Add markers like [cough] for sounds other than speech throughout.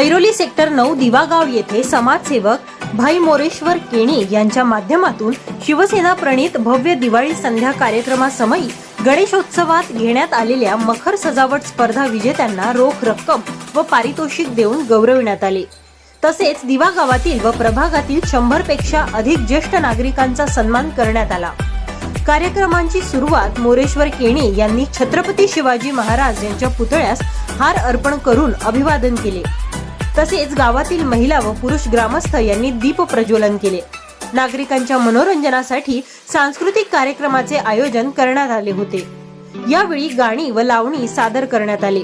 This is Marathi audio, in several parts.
ऐरोली सेक्टर नऊ दिवागाव येथे समाजसेवक भाई मोरेश्वर केणी यांच्या माध्यमातून शिवसेना प्रणित भव्य दिवाळी संध्या कार्यक्रमासमयी गणेशोत्सवात घेण्यात आलेल्या मखर सजावट स्पर्धा विजेत्यांना रोख रक्कम व पारितोषिक देऊन गौरविण्यात आले. तसेच दिवा गावातील व प्रभागातील शंभरपेक्षा अधिक ज्येष्ठ नागरिकांचा सन्मान करण्यात आला. कार्यक्रमांची सुरुवात मोरेश्वर केणी यांनी छत्रपती शिवाजी महाराज यांच्या पुतळ्यास हार अर्पण करून अभिवादन केले. तसेच गावातील महिला व पुरुष ग्रामस्थ यांनी दीप प्रज्वलन केले. नागरिकांच्या मनोरंजनासाठी सांस्कृतिक कार्यक्रमाचे आयोजन करण्यात आले होते. यावेळी गाणी व लावणी सादर करण्यात आले.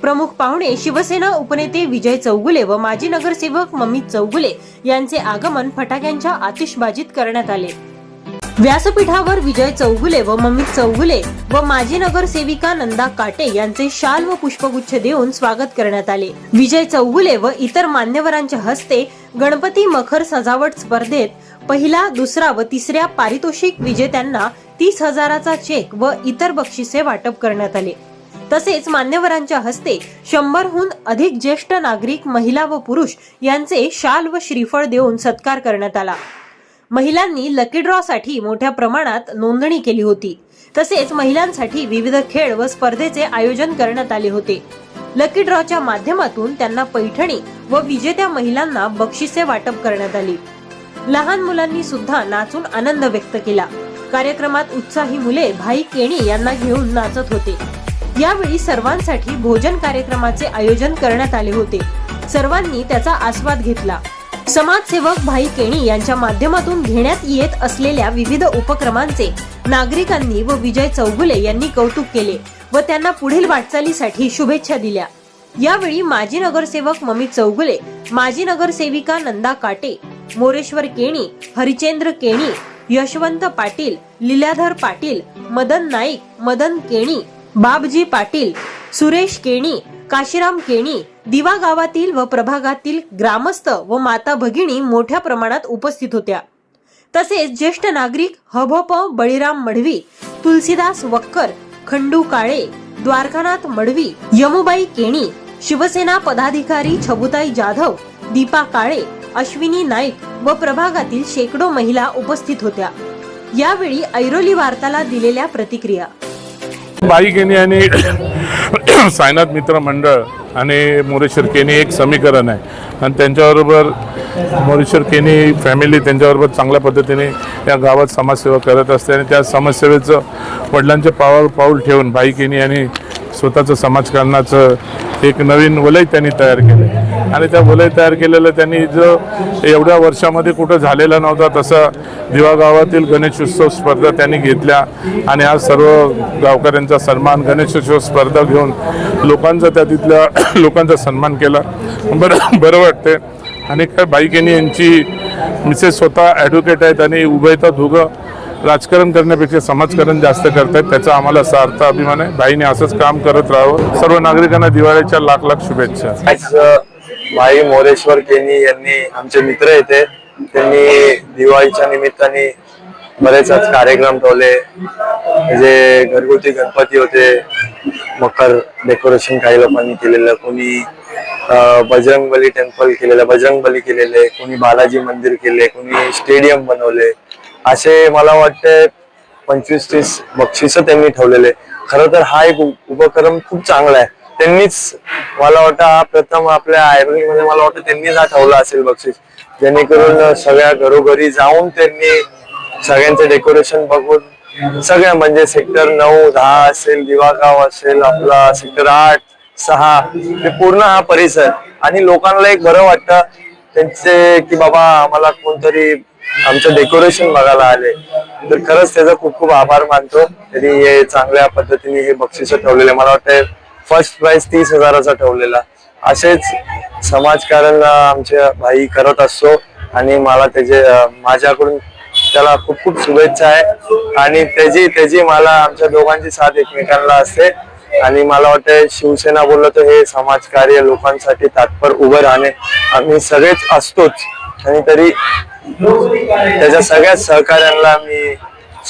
प्रमुख पाहुणे शिवसेना उपनेते विजय चौगुले व माजी नगरसेवक ममित चौगुले यांचे आगमन फटाक्यांच्या आतिषबाजीत करण्यात आले. व्यासपीठावर विजय चौगुले व मम्मी चौगुले व माजी नगरसेविका नंदा काटे यांचे शाल व पुष्पगुच्छ देऊन स्वागत करण्यात आले. विजय चौगुले व इतर मान्यवरांच्या हस्ते गणपती मखर सजावट स्पर्धेत पहिला दुसरा व तिसऱ्या पारितोषिक विजेत्यांना तीस हजाराचा चेक व इतर बक्षिसे वाटप करण्यात आले. तसेच मान्यवरांच्या हस्ते शंभरहून अधिक ज्येष्ठ नागरिक महिला व पुरुष यांचे शाल व श्रीफळ देऊन सत्कार करण्यात आला. महिलांनी लकी ड्रॉ साठी मोठ्या प्रमाणात नोंदणी केली होती. तसेच महिलांसाठी विविध खेळ व स्पर्धेचे आयोजन करण्यात आले होते. लकी ड्रॉच्या माध्यमातून त्यांना पैठणी व विजेत्या महिलांना बक्षिसे वाटप करण्यात आली. लहान मुलांनी सुद्धा नाचून आनंद व्यक्त केला. कार्यक्रमात उत्साही मुले भाई केणी यांना घेऊन नाचत होते. यावेळी सर्वांसाठी भोजन कार्यक्रमाचे आयोजन करण्यात आले होते. सर्वांनी त्याचा आस्वाद घेतला. समाजसेवक भाई केणी यांच्या माध्यमातून घेण्यात येत असलेल्या विविध उपक्रमांचे नागरिकांनी व विजय चौगुले यांनी कौतुक केले व त्यांना पुढील वाटचालीसाठी शुभेच्छा दिल्या. यावेळी माजी नगरसेवक ममित चौगुले माजी नगरसेविका नंदा काटे मोरेश्वर केणी हरिचंद्र केणी यशवंत पाटील लीलाधर पाटील मदन नाईक मदन केणी बाबजी पाटील सुरेश केणी काशीराम केणी दिवा गावातील व प्रभागातील ग्रामस्थ व माता भगिनी मोठ्या प्रमाणात उपस्थित होत्या. तसेच ज्येष्ठ नागरिक हभप बळीराम मढवी तुलसीदास वक्कर खंडू काळे द्वारकानाथ मडवी यमुबाई केणी शिवसेना पदाधिकारी छबुताई जाधव दीपा काळे अश्विनी नाईक व प्रभागातील शेकडो महिला उपस्थित होत्या. यावेळी ऐरोली वार्ताला दिलेल्या प्रतिक्रिया. बाई केनी आणि सायनाथ मित्र मंडळ आणि मोरेश्वर केनी एक समीकरण आहे. आणि त्यांच्याबरोबर मोरेश्वर केनी फॅमिली त्यांच्याबरोबर चांगल्या पद्धतीने या गावात समाजसेवा करत असते आणि त्या समाजसेवेचं वडिलांचे पावावर पाऊल ठेवून भाई केनी यांनी स्वतःचं समाजकारणाचं एक नवीन वलय त्यांनी तयार केलं आणि त्या वलय तयार केलेलं त्यांनी जो एवढ्या वर्षामध्ये कुठं झालेला नव्हता तसा दिवा गावातील गणेशोत्सव स्पर्धा त्यांनी घेतल्या. आणि आज सर्व गावकऱ्यांचा सन्मान गणेशोत्सव स्पर्धा घेऊन लोकांचा त्या तिथल्या [clears throat] लोकांचा सन्मान केला. बरं बरं वाटते आणि काय बाईकेनी यांची मिसेस स्वतः ॲडव्होकेट आहेत आणि उभयता दोघं राजकारण करण्यापेक्षा समाजकारण जास्त करतायत त्याचा आम्हाला सार्थ अभिमान आहे. भाईने असंच काम करत राहावं. सर्व नागरिकांना दिवाळीच्या लाख लाख शुभेच्छा. भाई मोरेश्वर केनी यांनी आमचे मित्र येते. त्यांनी दिवाळीच्या निमित्ताने बरेच आज कार्यक्रम ठेवले. जे घरगुती गणपती होते मकर डेकोरेशन काही लोकांनी केलेलं कोणी बजरंगबली टेम्पल केलेलं बजरंगबली केलेले कोणी बालाजी मंदिर केले कोणी स्टेडियम बनवले. असे मला वाटते पंचवीस तीस बक्षिस त्यांनी ठेवलेले. खरं तर हा एक उपक्रम खूप चांगला आहे. त्यांनीच मला वाटतं हा प्रथम आपल्या मध्ये मला वाटतं त्यांनीच हा ठेवला असेल बक्षीस. जेणेकरून सगळ्या घरोघरी जाऊन त्यांनी सगळ्यांचं डेकोरेशन बघून सगळ्या म्हणजे सेक्टर नऊ दहा असेल दिवागाव असेल आपला सेक्टर आठ सहा ते पूर्ण हा परिसर. आणि लोकांना एक बरं वाटतं त्यांचे की बाबा आम्हाला कोणतरी आमचं डेकोरेशन बघायला आले. तर खरंच त्याचा खूप खूप आभार मानतो. त्यांनी हे चांगल्या पद्धतीने हे बक्षिस ठेवलेले मला वाटतं फर्स्ट प्राइज तीस हजाराचा ठेवलेला. असेच समाजकारण आमचे भाई करत असतो आणि मला त्याचे माझ्याकडून त्याला खूप खूप शुभेच्छा आहे. आणि त्याची त्याची मला आमच्या दोघांची साथ एकमेकांना असते. आणि मला वाटतं शिवसेना बोललं तर हे समाजकार्य लोकांसाठी तात्पर उभं राहणे. आम्ही सगळेच असतोच. आणि तरी त्याच्या सगळ्या सहकार्यांना मी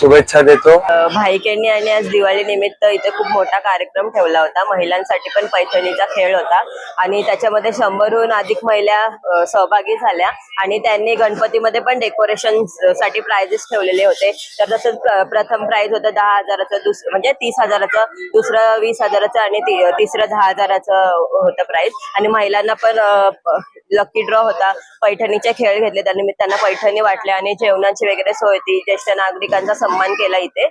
शुभेच्छा देतो. भाईकेंनी आणि आज दिवाळी निमित्त इथे खूप मोठा कार्यक्रम ठेवला होता. महिलांसाठी पण पैठणीचा खेळ होता. आणि त्याच्यामध्ये शंभरहून अधिक महिला सहभागी झाल्या. आणि त्यांनी गणपतीमध्ये पण डेकोरेशनसाठी प्राइजेस ठेवलेले होते. तर तसंच प्रथम प्राइज होतं दहा हजाराचं दुसरं म्हणजे तीस हजाराचं दुसरं वीस हजाराचं आणि तिसरं दहा हजाराचं होतं प्राइज आणि महिलांना पण लकी ड्रॉ होता. पैठणीचे खेळ घेतले. त्या निमित्तानं पैठणी वाटल्या आणि जेवणाची वगैरे सोय होती. ज्येष्ठ नागरिकांचा सन्मान केला इथे.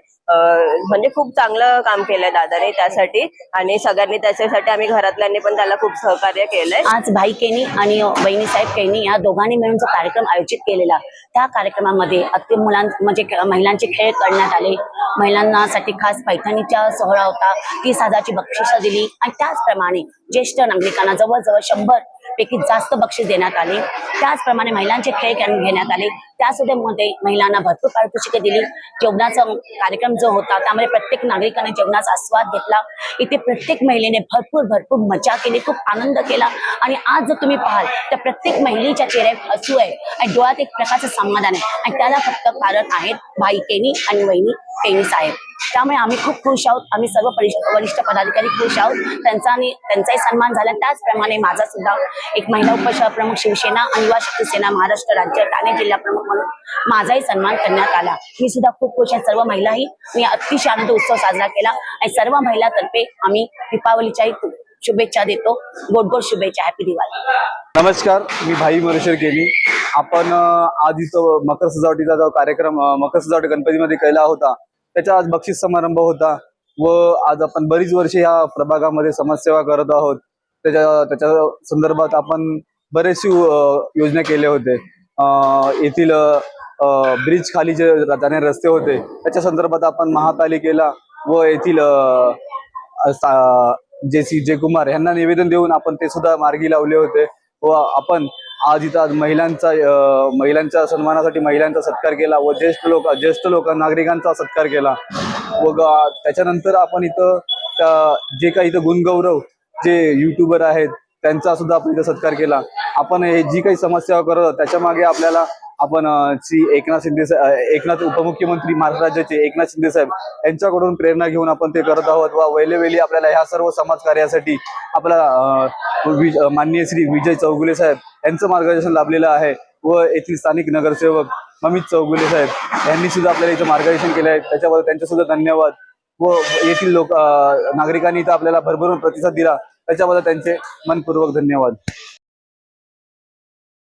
म्हणजे खूप चांगलं काम केलंय दादाने त्यासाठी. आणि सगळ्यांनी त्याच्यासाठी आम्ही घरातल्यांनी पण त्याला खूप सहकार्य केलंय. आज भाई केनी आणि बहिणी साहेब केनी या दोघांनी मिळून जो कार्यक्रम आयोजित केलेला त्या कार्यक्रमामध्ये अति मुलां म्हणजे महिलांचे खेळ करण्यात आले. महिलांना साठी खास पैठणीचा सोहळा होता. तीस हजारची बक्षिसं दिली. आणि त्याचप्रमाणे ज्येष्ठ नागरिकांना जवळजवळ शंभर पैकी जास्त बक्षीस देण्यात आले. त्याचप्रमाणे महिलांचे खेळ घेण्यात आले. त्यासुद्धा महिलांना भरपूर पारितोषिके दिली. जेवणाचा कार्यक्रम जो होता त्यामध्ये प्रत्येक नागरिकाने जेवणाचा आस्वाद घेतला. इथे प्रत्येक महिलेने भरपूर भरपूर मजा केली खूप आनंद केला. आणि आज जर तुम्ही पाहाल तर प्रत्येक महिलेच्या चेहऱ्यात हसू आहे आणि डोळ्यात एक प्रकारचं समाधान आहे. आणि त्याला फक्त कारण आहेत भाई केनी आणि वहिनी केनी साहेब. त्यामुळे आम्ही खूप खुश आहोत. आम्ही सर्व वरिष्ठ पदाधिकारी खुश आहोत. त्यांचा आणि त्यांचाही सन्मान झाला. त्याचप्रमाणे माझा सुद्धा एक महिला उपशहर प्रमुख शिवसेना आणि युवा शक्ती सेना महाराष्ट्र राज्य ठाणे जिल्हा प्रमुख म्हणून माझाही सन्मान करण्यात आला. मी सुद्धा खूप खुश आहे. सर्व महिलाही मी अतिशय आनंद उत्सव साजरा केला. आणि सर्व महिलातर्फे आम्ही दीपावलीच्याही शुभेच्छा देतो. गोड गोड शुभेच्छा. हॅपी दिवाळी नमस्कार. मी भाई मोरेश्वर केली. आपण आधी तो मकर सजावटीचा जो कार्यक्रम मकर सजावट गणपतीमध्ये केला होता. त्याचा आज बक्षीस समारंभ होता व आज आपण बरीच वर्षे या प्रभागामध्ये समाजसेवा करत आहोत. त्याच्या त्याच्या संदर्भात आपण बरेचसे योजना केले होते. येथील ब्रिज खाली जे जाणारे रस्ते होते त्याच्या संदर्भात आपण महापालिकेला व येथील जे सी जयकुमार यांना निवेदन देऊन आपण ते सुद्धा मार्गी लावले होते व आपण आज इथं आज महिलांचा महिलांच्या सन्मानासाठी महिलांचा सत्कार केला व ज्येष्ठ लोक ज्येष्ठ लोक नागरिकांचा सत्कार केला. व ग- त्याच्यानंतर आपण इथं जे काही इथं गुणगौरव जे युट्यूबर आहेत त्यांचा सुद्धा आपण इथं सत्कार केला. आपण हे जी काही समस्या करत त्याच्यामागे आपल्याला आपण श्री एकनाथ शिंदे एकनाथ उपमुख्यमंत्री महाराष्ट्र राज्याचे एकनाथ शिंदे साहेब यांच्याकडून प्रेरणा घेऊन आपण ते करत आहोत. व वेळेवेळी आपल्याला ह्या सर्व समाज कार्यासाठी आपला माननीय श्री विजय चौगुले साहेब यांचं मार्गदर्शन लाभलेलं आहे. व येथील स्थानिक नगरसेवक अमित चौगुले साहेब यांनी सुद्धा आपल्याला इथं मार्गदर्शन केलं आहे त्याच्याबद्दल त्यांचे सुद्धा धन्यवाद. व येथील लोक नागरिकांनी इथं आपल्याला भरभरून प्रतिसाद दिला. त्याच्याबद्दल त्यांचे मनपूर्वक धन्यवाद.